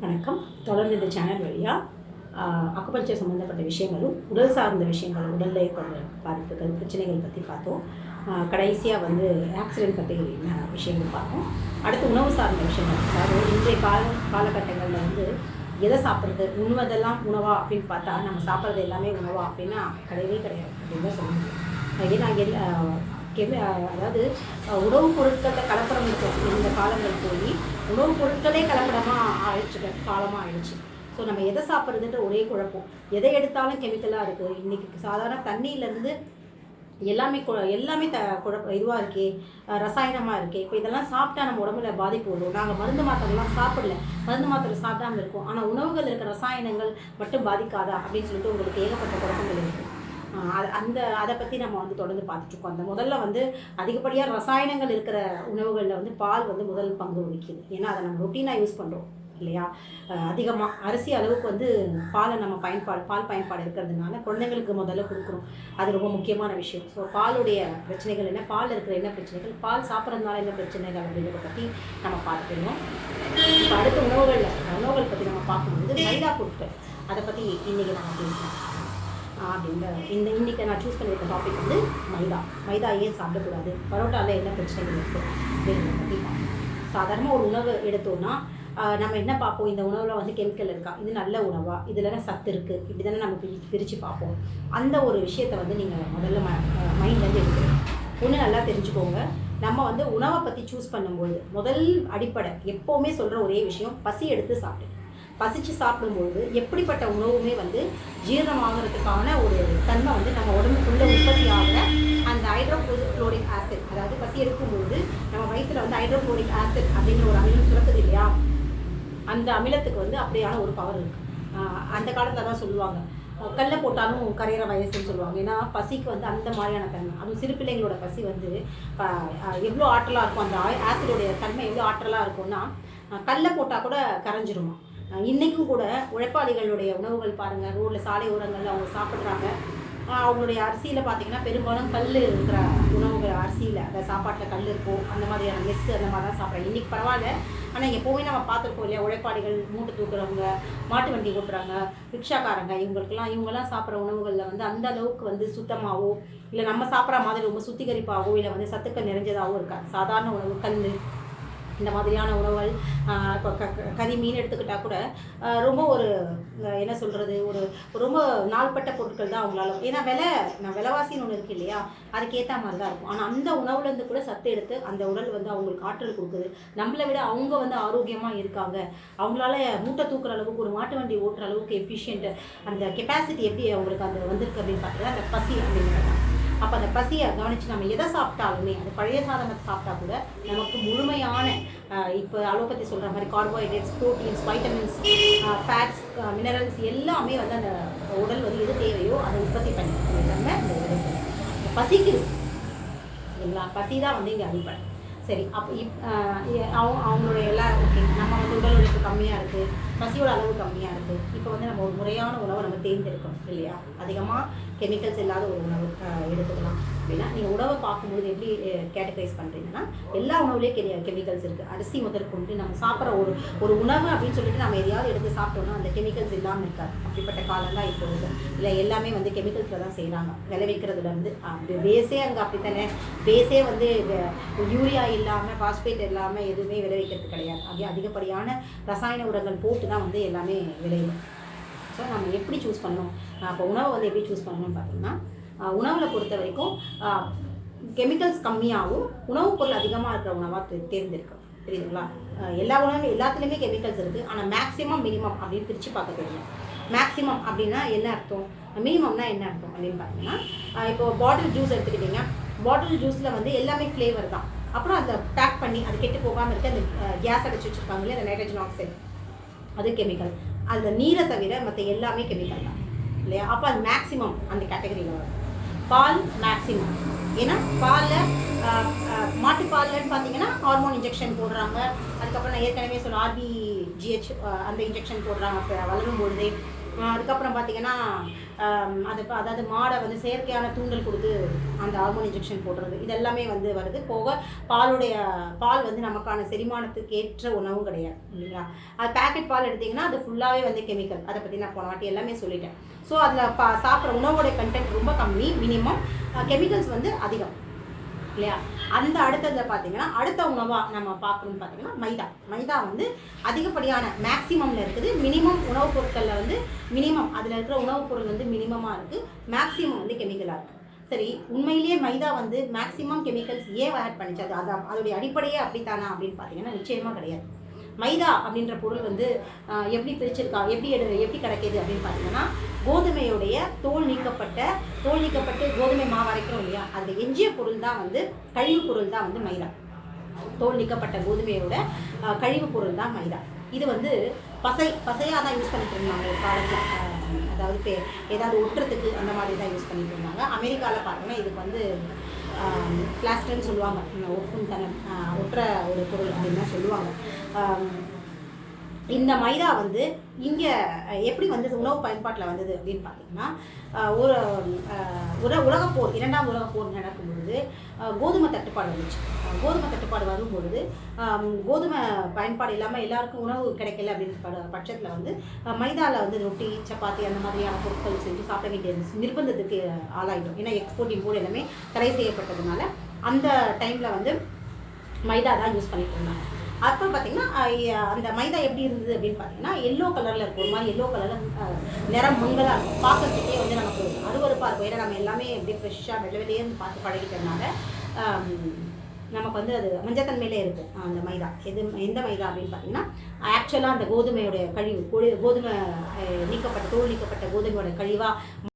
வணக்கம். தொடர்ந்து இந்த சேனல் வழியாக அக்குபஞ்சர் சம்மந்தப்பட்ட விஷயங்களும் உடல் சார்ந்த விஷயங்களும் உடலில் ஏற்படுற பாதிப்புகள் பிரச்சனைகள் பற்றி பார்த்தோம். கடைசியாக வந்து ஆக்சிடென்ட் பற்றி விஷயங்கள் பார்த்தோம். அடுத்து உணவு சார்ந்த விஷயங்கள். அதாவது இன்றைய கால காலகட்டங்களில் வந்து எதை சாப்பிட்றது உண்வதெல்லாம் உணவா அப்படின்னு பார்த்தா நம்ம சாப்பிட்றது எல்லாமே உணவா அப்படின்னா கிடையவே கிடையாது. அப்படின்னு தான் சொல்ல முடியும். ஏன்னா எல்லா கெமி அதாவது உணவுப் பொருட்களில் கலப்படம் இருக்கும் இந்த காலங்கள் போய் உணவுப் பொருட்களே கலப்படமாக ஆயிடுச்சு காலமாக ஆயிடுச்சு. ஸோ நம்ம எதை சாப்பிட்றதுன்ற ஒரே குழப்பம். எதை எடுத்தாலும் கெமிக்கலாக இருக்குது இன்றைக்கி சாதாரண தண்ணியிலேருந்து எல்லாமே கு எல்லாமே த குழப்ப இதுவாக இருக்கே ரசாயனமாக இருக்கே இப்போ இதெல்லாம் சாப்பிட்டா நம்ம உடம்புல பாதிப்பு வரும். நாங்கள் மருந்து மாத்திரைலாம் சாப்பிடல. மருந்து மாத்திரை சாப்பிடாம இருக்கோம். ஆனால் உணவுகள் இருக்க ரசாயனங்கள் மட்டும் பாதிக்காதா? அப்படின்னு சொல்லிட்டு உங்களுக்கு ஏகப்பட்ட குழப்பங்கள் இருக்குது அந்த அதை பற்றி நம்ம வந்து தொடர்ந்து பார்த்துட்ருக்கோம் அந்த முதல்ல வந்து அதிகப்படியாக ரசாயனங்கள் இருக்கிற உணவுகளில் வந்து பால் வந்து முதல் பங்கு வகிக்குது. ஏன்னா அதை நம்ம ரொட்டீனாக யூஸ் பண்ணுறோம் இல்லையா? அதிகமாக அரிசி அளவுக்கு வந்து பாலை நம்ம பயன்பாடு பால் பயன்பாடு இருக்கிறதுனால குழந்தைங்களுக்கு முதல்ல கொடுக்குறோம் அது ரொம்ப முக்கியமான விஷயம். ஸோ பாலுடைய பிரச்சனைகள் என்ன? பால் இருக்கிற என்ன பிரச்சனைகள்? பால் சாப்பிட்றதுனால என்ன பிரச்சனைகள் அப்படின்றத பற்றி நம்ம பார்த்துக்கணும் இப்போ அடுத்த உணவுகளில் உணவுகள் பற்றி நம்ம பார்க்கும்போது மைதா பொருட்கள். அதை பற்றி இன்றைக்கி நம்ம பேசலாம். அப்படின்ற இந்த இன்றைக்கி நான் சூஸ் பண்ணியிருக்க டாபிக் வந்து மைதா. மைதா ஏன் சாப்பிடக்கூடாது? பரோட்டாவில் என்ன பிரச்சனைகள் இருக்குது அப்படின்றத பற்றி பார்ப்போம். ஒரு உணவு எடுத்தோம்னா நம்ம என்ன பார்ப்போம்? இந்த உணவில் வந்து கெமிக்கல் இருக்கா? இது நல்ல உணவா? இதில் சத்து இருக்குது இப்படி தானே நம்ம பிரி பிரித்து பார்ப்போம். அந்த ஒரு விஷயத்தை வந்து நீங்கள் முதல்ல ம மைண்ட்லேருந்து எடுக்கணும் ஒன்று நல்லா தெரிஞ்சுக்கோங்க. நம்ம வந்து உணவை பற்றி சூஸ் பண்ணும்போது முதல் அடிப்படை எப்போவுமே சொல்கிற ஒரே விஷயம் பசி எடுத்து சாப்பிடு. பசிச்சு சாப்பிடும்போது எப்படிப்பட்ட உணவுமே வந்து ஜீரணமாகறதுக்கான ஒரு தன்மை வந்து நம்ம உடம்புக்குள்ள உற்பத்தி ஆகிற அந்த ஹைட்ரோக்ளோரிக் ஆசிட் அதாவது பசி எடுக்கும்போது நம்ம வயிற்றில் வந்து ஹைட்ரோக்ளோரிக் ஆசிட் அப்படிங்கிற ஒரு அமிலம் சுரக்குது இல்லையா? அந்த அமிலத்துக்கு வந்து அப்படியான ஒரு பவர் இருக்கு. அந்த காலத்துல தான் சொல்லுவாங்க. கல்ல கல்லை போட்டாலும் கரையிற வயசுன்னு சொல்லுவாங்க. ஏன்னா பசிக்கு வந்து அந்த மாதிரியான தன்மை. அதுவும் சிறு பிள்ளைங்களோட பசி வந்து எவ்வளோ ஆற்றலாக இருக்கும் அந்த ஆசிடோடைய தன்மை எவ்வளோ ஆற்றலாக இருக்கும்னா கல்லை போட்டால் கூட கரைஞ்சிருமா? இன்றைக்கும் கூட உழைப்பாளிகளுடைய உணவுகள் பாருங்கள் ரோட்டில் சாலை ஓரங்களில் அவங்க சாப்பிட்றாங்க. அவங்களுடைய அரிசியில் பார்த்தீங்கன்னா பெரும்பாலும் கல் இருக்கிற உணவுகள் அரிசியில். அந்த சாப்பாட்டில் கல் இருக்கும். அந்த மாதிரியான மெஸ் அந்த மாதிரி தான் சாப்பிட்றாங்க. இன்றைக்கி பரவாயில்ல. ஆனால் இங்கே போய் நம்ம பார்த்துருப்போம் இல்லையா உழைப்பாளிகள் மூட்டை தூக்குறவங்க மாட்டு வண்டி ஓட்டுறாங்க ரிக்ஷாக்காரங்க இவங்களுக்கெல்லாம் இவங்கெல்லாம் சாப்பிட்ற உணவுகளில் வந்து அந்த அளவுக்கு வந்து சுத்தமாகவோ இல்லை நம்ம சாப்பிட்ற மாதிரி ரொம்ப சுத்திகரிப்பாகவோ இல்லை வந்து சத்துக்கள் நிறைஞ்சதாகவும் இருக்காது. சாதாரண உணவு கல் இந்த மாதிரியான உணவுகள் இப்போ க க- கறி மீன் எடுத்துக்கிட்டால் கூட ரொம்ப ஒரு என்ன சொல்கிறது ஒரு ரொம்ப நாள்பட்ட பொருட்கள் தான் அவங்களால. ஏன்னா விலை நான் விலைவாசின்னு ஒன்று இருக்கு இல்லையா? அதுக்கேற்ற மாதிரி தான் இருக்கும். ஆனால் அந்த உணவுலேருந்து கூட சத்து எடுத்து அந்த உடல் வந்து அவங்களுக்கு ஆற்றல் கொடுக்குது. நம்மளை விட அவங்க வந்து ஆரோக்கியமாக இருக்காங்க. அவங்களால மூட்டை தூக்குற அளவுக்கு ஒரு மாட்டு வண்டி ஓட்டுற அளவுக்கு எஃபிஷியன்ட் அந்த கெப்பாசிட்டி எப்படி அவங்களுக்கு அந்த வந்திருக்கு அப்படின்னு பார்த்தீங்கன்னா அந்த பசி அப்படிங்கிறது அப்போ அந்த பசியை கவனித்து நம்ம எதை சாப்பிட்டாலுமே அது பழைய சாதனத்தை சாப்பிட்டா கூட நமக்கு முழுமையான இப்போ அலோபதி சொல்கிற மாதிரி carbohydrates proteins vitamins fats minerals எல்லாமே வந்து அந்த உடல் வந்து எது தேவையோ அதை உற்பத்தி பண்ணி நம்ம உடல் பசிக்குது சரிங்களா? பசி தான் வந்து இங்கே அடிப்படை. சரி அப்போ இப் அவங்க அவங்களுடைய எல்லா ஓகே நம்ம வந்து உடல் உழைப்பு கம்மியாக இருக்குது பசியோட அளவு கம்மியாக இருக்குது இப்போ வந்து நம்ம ஒரு முறையான உணவை நம்ம தேர்ந்தெடுக்கணும் இல்லையா? அதிகமாக கெமிக்கல்ஸ் இல்லாத ஒரு உணவு எடுத்துக்கலாம். அப்படின்னா நீங்கள் உணவை பார்க்கும்போது எப்படி கேட்டகரைஸ் பண்ணுறீங்கன்னா எல்லா உணவுலேயும் கெ கெமிக்கல்ஸ் இருக்குது அரிசி முதல் கொண்டு நம்ம சாப்பிட்ற ஒரு ஒரு உணவு அப்படின்னு சொல்லிட்டு நம்ம எதையாவது எடுத்து சாப்பிட்டோம்னா அந்த கெமிக்கல்ஸ் இல்லாமல் இருக்காது. அப்படிப்பட்ட காலம் தான் இப்போ இருக்குது இல்லை எல்லாமே வந்து கெமிக்கல்ஸில் தான் செய்கிறாங்க விளைவிக்கிறதுலேருந்து பேஸே அங்கே அப்படி தானே பேஸே வந்து யூரியா இல்லாமல் பாஸ்பேட் இல்லாமல் எதுவுமே விளைவிக்கிறது கிடையாது. அது அதிகப்படியான ரசாயன உரங்கள் போட்டு தான் வந்து எல்லாமே விளையும். ஸோ நம்ம எப்படி சூஸ் பண்ணணும்? அப்போ உணவை வந்து எப்படி சூஸ் பண்ணணும்னு பார்த்தீங்கன்னா உணவில் பொறுத்த வரைக்கும் கெமிக்கல்ஸ் கம்மியாகவும் உணவுப் பொருள் அதிகமாக இருக்கிற உணவாக தே தேர்ந்தெடுக்கும் புரியுதுங்களா? எல்லா உணவும் எல்லாத்துலேயுமே கெமிக்கல்ஸ் இருக்குது ஆனால் மேக்ஸிமம் மினிமம் அப்படின்னு பிரித்து பார்க்க தெரியும். மேக்ஸிமம் அப்படின்னா என்ன அர்த்தம்? மினிமம்னா என்ன அர்த்தம் அப்படின்னு பார்த்தீங்கன்னா இப்போ பாட்டில் ஜூஸ் எடுத்துக்கிட்டிங்க. பாட்டில் ஜூஸில் வந்து எல்லாமே ஃப்ளேவர் தான். அப்புறம் அதை பேக் பண்ணி அது கெட்டு போகாமல் இருக்க அந்த கேஸ் அடைச்சி வச்சுருக்காங்களே அந்த நைட்ரஜன் ஆக்சைடு அது கெமிக்கல் அதில் நீரை தவிர மற்ற எல்லாமே கெமிக்கல் தான். இல்லையா? அப்போ அது மேக்ஸிமம் அந்த கேட்டகரியில் வரும். பால் மேக்ஸிமம் ஏன்னா பாலில் மாட்டுப்பால்லன்னு பார்த்தீங்கன்னா ஹார்மோன் இன்ஜெக்ஷன் போடுறாங்க. அதுக்கப்புறம் நான் ஏற்கனவே சொன்ன ஆர்பிஜிஹெச் அந்த இன்ஜெக்ஷன் போடுறாங்க. வளரும் பொழுதே அதுக்கப்புறம் பார்த்தீங்கன்னா அது அதாவது மாடை வந்து செயற்கையான தூண்டல் கொடுத்து அந்த ஹார்மோன் இன்ஜெக்ஷன் போடுறது. இது எல்லாமே வந்து வருது. போக பாலுடைய பால் வந்து நமக்கான செரிமானத்துக்கு ஏற்ற உணவும் கிடையாது இல்லைங்களா? அது பேக்கெட் பால் எடுத்திங்கன்னா அது ஃபுல்லாகவே வந்து கெமிக்கல் அதை பற்றி நான் போன வாட்டி எல்லாமே சொல்லிட்டேன். ஸோ அதில் பா சாப்பிட்ற உணவுடைய கண்டென்ட் ரொம்ப கம்மி மினிமம் கெமிக்கல்ஸ் வந்து அதிகம். இல்லையா? அந்த அடுத்ததில் பார்த்தீங்கன்னா அடுத்த உணவாக நம்ம பார்க்கணும்னு பார்த்தீங்கன்னா மைதா. மைதா வந்து அதிகப்படியான மேக்ஸிமமில் இருக்குது. மினிமம் உணவுப் பொருட்களில் வந்து மினிமம் அதில் இருக்கிற உணவுப் பொருள் வந்து மினிமமாக இருக்குது மேக்ஸிமம் வந்து கெமிக்கலாக இருக்குது சரி உண்மையிலேயே மைதா வந்து மேக்ஸிமம் கெமிக்கல்ஸ் ஏன் ஆட் பண்ணிச்சு? அது அது அதோடைய அடிப்படையே அப்படித்தானா அப்படின்னு பார்த்தீங்கன்னா நிச்சயமாக கிடையாது. மைதா அப்படின்ற பொருள் வந்து எப்படி பிரிச்சிருக்கா எப்படி எடு எப்படி கிடைக்கிது அப்படின்னு பார்த்தீங்கன்னா கோதுமையுடைய தோல் நீக்கப்பட்ட தோல் நீக்கப்பட்டு கோதுமை மாவு அரைக்கிறோம் இல்லையா? அதில் எஞ்சிய பொருள் தான் வந்து கழிவு பொருள் தான் வந்து மைதா. தோல் நீக்கப்பட்ட கோதுமையோட கழிவு பொருள் தான் மைதா. இது வந்து பசை பசையாக தான் யூஸ் பண்ணிட்டு இருந்தாங்க ஒரு காலத்தில். அதாவது பே ஏதாவது ஒட்டுறதுக்கு அந்த மாதிரி தான் யூஸ் பண்ணிட்டு இருந்தாங்க. அமெரிக்காவில் பார்த்தோன்னா இதுக்கு வந்து பிளாஸ்டர்னு சொல்லுவாங்க. ஒட்டுன்னு தன ஒட்டுற ஒரு பொருள் அப்படின்னு தான் சொல்லுவாங்க. இந்த மைதா வந்து இங்கே எப்படி வந்து உணவு பயன்பாட்டில் வந்தது அப்படின்னு பார்த்தீங்கன்னா ஒரு ஆஹ், உலகப்போர் இரண்டாம் உலகப்போர் நடக்கும் பொழுது கோதுமை தட்டுப்பாடு வந்துச்சு. கோதுமை தட்டுப்பாடு வரும்பொழுது பொழுது கோதுமை பயன்பாடு இல்லாமல் எல்லாருக்கும் உணவு கிடைக்கல அப்படின்னு பட்சத்தில் வந்து மைதாவில் வந்து ரொட்டி சப்பாத்தி அந்த மாதிரியான பொருட்கள் செஞ்சு சாப்பிட வேண்டிய நிர்பந்தத்துக்கு ஆளாயிடும் ஏன்னா எக்ஸ்போர்ட் இம்போர்ட் எல்லாமே தடை செய்யப்பட்டதுனால அந்த டைமில் வந்து மைதா தான் யூஸ் பண்ணிட்டு இருந்தாங்க. அப்புறம் பார்த்தீங்கன்னா அந்த மைதா எப்படி இருந்தது அப்படின்னு பார்த்தீங்கன்னா எல்லோ கலரில் இருக்கும். ஒரு மாதிரி எல்லோ கலரில் நிறம் மங்கலாக இருக்கும். பார்க்கறதுக்கே வந்து நமக்கு அருவறுப்பாக இருக்கும். ஏன்னா நம்ம எல்லாமே அப்படியே ஃப்ரெஷ்ஷாக வெள்ளை வெளியேன்னு பார்த்து பழகிட்டதுனால நமக்கு வந்து அது மஞ்சத்தன்மையிலே இருக்கும் அந்த மைதா. எது எந்த மைதா அப்படின்னு பார்த்தீங்கன்னா ஆக்சுவலாக அந்த கோதுமையோடைய கழிவு கோதுமை நீக்கப்பட்ட தோல் நீக்கப்பட்ட கோதுமையோட கழிவாக